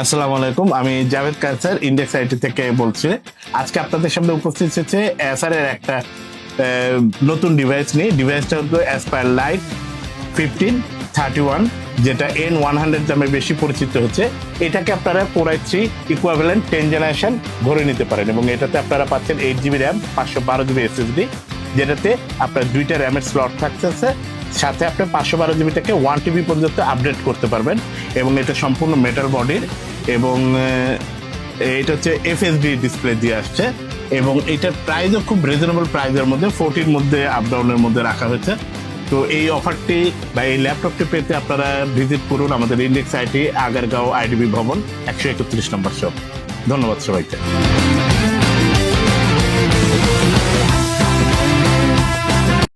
আসসালামু আলাইকুম, আমি জাভেদ কারসার ইন্ডেক্স আইটি থেকে বলছি। আজকে আপনাদের সামনে উপস্থিত হচ্ছে এসআর এর একটা নতুন ডিভাইস নিয়ে। ডিভাইসটা হলো Aspire Lite fifteen thirty one যেটা এন ওয়ান হান্ড্রেড নামে বেশি পরিচিত হচ্ছে। এটাকে আপনারা four three equivalent ten generation ধরে নিতে পারেন এবং এটাতে আপনারা পাচ্ছেন এইট জিবি র্যাম পাঁচশো বারো জিবি এসএসডি যেটাতে আপনার দুইটা র্যামের স্লট থাকতেছে। সাথে আপনি পাঁচশো বারো জিবি থেকে ওয়ান টিবি পর্যন্ত আপডেট করতে পারবেন। এবং এটা সম্পূর্ণ মেটাল বডির এবং এটা হচ্ছে এফএসডি ডিসপ্লে দিয়ে আসছে এবং এটার প্রাইসও খুব রিজনেবল প্রাইসের মধ্যে ফোরটির মধ্যে আপডাউনের মধ্যে রাখা হয়েছে। তো এই অফারটি বা এই ল্যাপটপটি পেতে আপনারা ভিজিট করুন আমাদের ইন্ডেক্স আইটি আগারগাঁও আইডিবি ভবন, একশো একত্রিশ নম্বর শপ ধন্যবাদ সবাইকে।